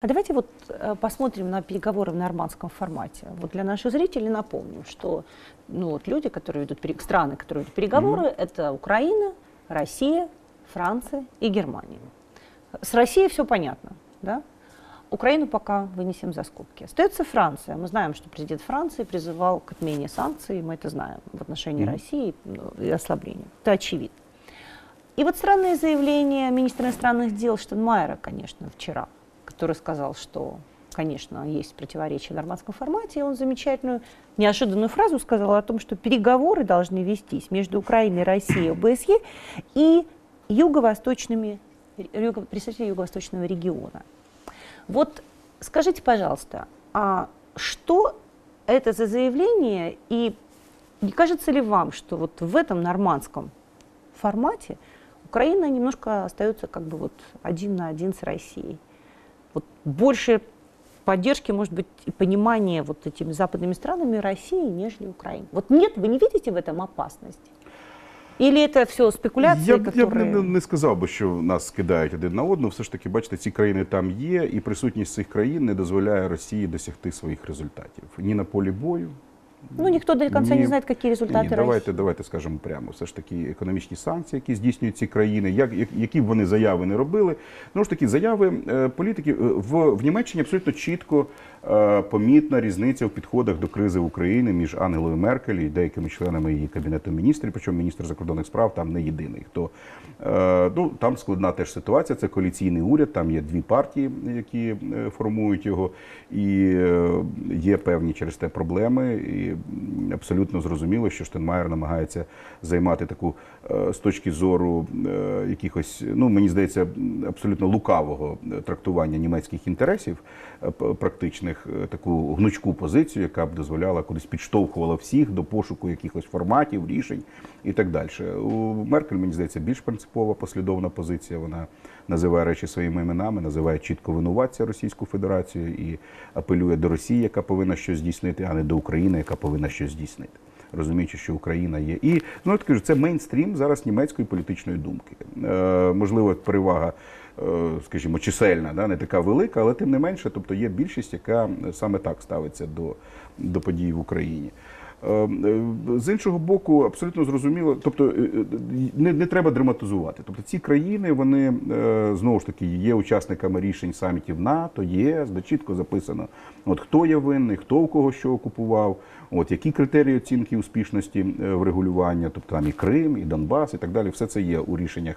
А давайте вот э, посмотрим на переговоры в нормандском формате. Вот для наших зрителей напомним, что ну, вот люди, которые ведут страны, которые ведут переговоры, это Украина, Россия, Франция и Германия. С Россией все понятно, да? Украину пока вынесем за скобки. Остается Франция. Мы знаем, что президент Франции призывал к отмене санкций, мы это знаем в отношении Мгм. России ну, и ослаблению. Это очевидно. И вот странное заявление министра иностранных дел Штенмайера, конечно, вчера, который сказал, что, конечно, есть противоречия в нормандском формате, и он замечательную, неожиданную фразу сказал о том, что переговоры должны вестись между Украиной, Россией, ОБСЕ и юго-восточными, юго- представителями юго-восточного региона. Вот скажите, пожалуйста, а что это за заявление, и не кажется ли вам, что вот в этом нормандском формате Украина немножко остается как бы вот один на один с Россией? Вот больше поддержки, может быть, и понимания вот этими западными странами России, нежели Украины. Вот нет, вы не видите в этом опасности? Или это все спекуляции, Я, б- я б которые... не, не сказав би, що нас кидають один на одного. Все ж таки, бачите, ці країни там є, і присутність цих країн не дозволяє Росії досягти своїх результатів ні на полі бою. Ну, никто до конца Ні. не знает, какие результаты Ні, давайте, давайте скажемо прямо. Все ж таки, економічні санкції, які здійснюють ці країни, як, як- які б вони заяви не робили. Ну ж таки, заяви е, політиків е, в, в Німеччині абсолютно чітко е, помітна різниця в підходах до кризи в Україні між Ангелою Меркель і деякими членами її кабінету міністрів. Причому міністр закордонних справ там не єдиний. Хто е, ну там складна теж ситуація. Це коаліційний уряд. Там є дві партії, які е, формують його, і е, є певні через те проблеми. І абсолютно зрозуміло, що Штенмаєр намагається займати таку е, з точки зору е, якихось, ну мені здається, абсолютно лукавого е, трактування німецьких інтересів, практичних, таку гнучку позицію, яка б дозволяла кудись підштовхувала всіх до пошуку якихось форматів, рішень і так далі. У Меркель, мені здається, більш принципова послідовна позиція. Вона називає речі своїми іменами, називає чітко винуватця Російську Федерацію і апелює до Росії, яка повинна щось здійснити, а не до України, яка повинна щось здійснити. Розуміючи, що Україна є, і знову таки ж це мейнстрім зараз німецької політичної думки. Е, можливо, перевага, е, скажімо, чисельна, да, не така велика, але тим не менше, тобто є більшість, яка саме так ставиться до, до подій в Україні. Е, е, З іншого боку, абсолютно зрозуміло, тобто е, е, не, не треба драматизувати. Тобто ці країни, вони знову ж таки є учасниками рішень самітів НАТО, ЄС, де чітко записано, от хто є винний, хто у кого що окупував, от які критерії оцінки успішності врегулювання, тобто там і Крим, і Донбас, і так далі. Все це є у рішеннях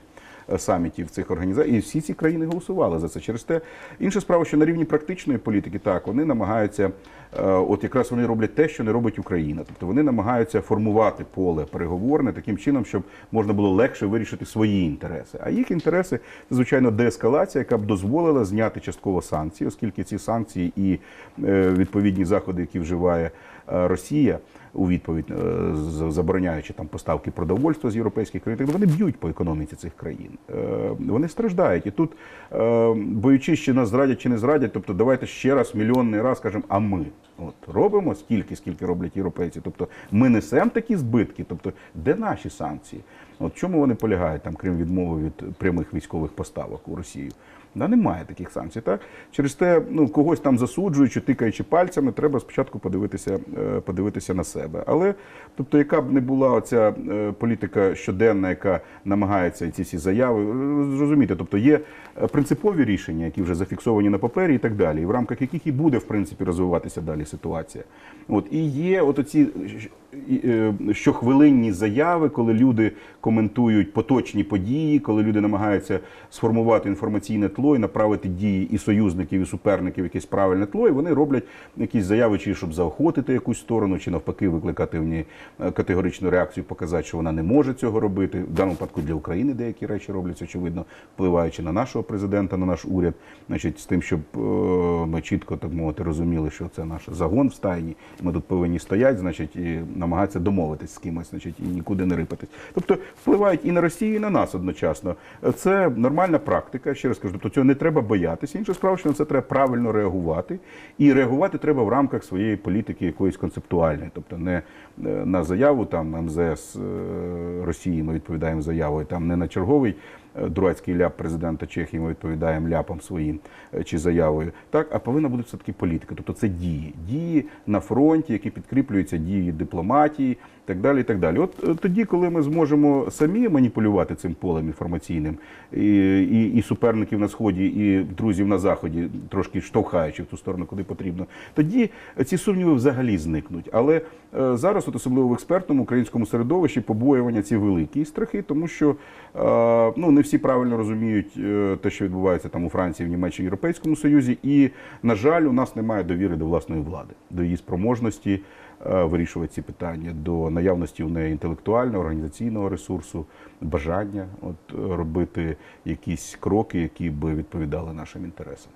самітів цих організацій. І всі ці країни голосували за це. Через те інша справа, що на рівні практичної політики, так вони намагаються, е, от якраз вони роблять те, що не робить Україна. Тобто вони намагаються формувати поле переговорне таким чином, щоб можна було легше вирішити свої інтереси. А їх інтереси це звичайно деескалація, яка б дозволила зняти частково санкції, оскільки ці санкції і е, відповідні заходи, які вживає е, Росія. У відповідь е, забороняючи там поставки продовольства з європейських країн, вони б'ють по економіці цих країн. Е, Вони страждають. І тут, е, боючись, чи нас зрадять, чи не зрадять, тобто давайте ще раз, мільйонний раз скажемо, а ми от робимо стільки, скільки роблять європейці. Тобто ми несемо такі збитки. Тобто, де наші санкції? От чому вони полягають, там, крім відмови від прямих військових поставок у Росію? Да, немає таких санкцій. Так? Через те, ну, когось там засуджуючи, тикаючи пальцями, треба спочатку подивитися, е, подивитися на себе. Але, тобто, яка б не була оця е, політика щоденна, яка намагається ці всі заяви, е, зрозуміти, тобто є принципові рішення, які вже зафіксовані на папері і так далі, і в рамках яких і буде, в принципі, розвиватися далі ситуація. От, і є от оці щохвилинні заяви, коли люди коментують поточні події, коли люди намагаються сформувати інформаційне тло і направити дії і союзників, і суперників якесь правильне тло, і вони роблять якісь заяви, чи щоб заохотити якусь сторону, чи навпаки викликати в ній е, категоричну реакцію, показати, що вона не може цього робити. В даному випадку для України деякі речі робляться, очевидно, впливаючи на нашого президента, на наш уряд, значить, з тим, щоб е, ми чітко так мовити розуміли, що це наш загон в стайні. Ми тут повинні стояти, значить, і намагатися домовитись з кимось, значить, і нікуди не рипатись. Тобто впливають і на Росію, і на нас одночасно. Це нормальна практика. Ще раз кажу, тобто цього не треба боятися. Інша справа, що на це треба правильно реагувати. І реагувати треба в рамках своєї політики якоїсь концептуальної, тобто не е, на заяву там МЗС е, Росії. Ми відповідаємо заявою, там не на черговий дурацький ляп президента Чехії, ми відповідаємо ляпом своїм е, чи заявою. Так, а повинна бути все таки політика. Тобто це дії, дії на фронті, які підкріплюються дією дипломатії, так далі. Так далі. От е, тоді, коли ми зможемо самі маніпулювати цим полем інформаційним, і, і, і суперників на сході, і друзів на заході, трошки штовхаючи в ту сторону, куди потрібно, тоді ці сумніви взагалі зникнуть. Але е, зараз, от особливо в експертному українському середовищі, побоювання ці великі страхи, тому що е, ну не всі правильно розуміють е, те, що відбувається там у Франції, в Німеччині, Європейському Союзі, і на жаль, у нас немає довіри до власної влади, до її спроможності е, вирішувати ці питання, до наявності у неї інтелектуального, організаційного ресурсу, бажання от робити якісь кроки, які би відповідали нашим інтересам.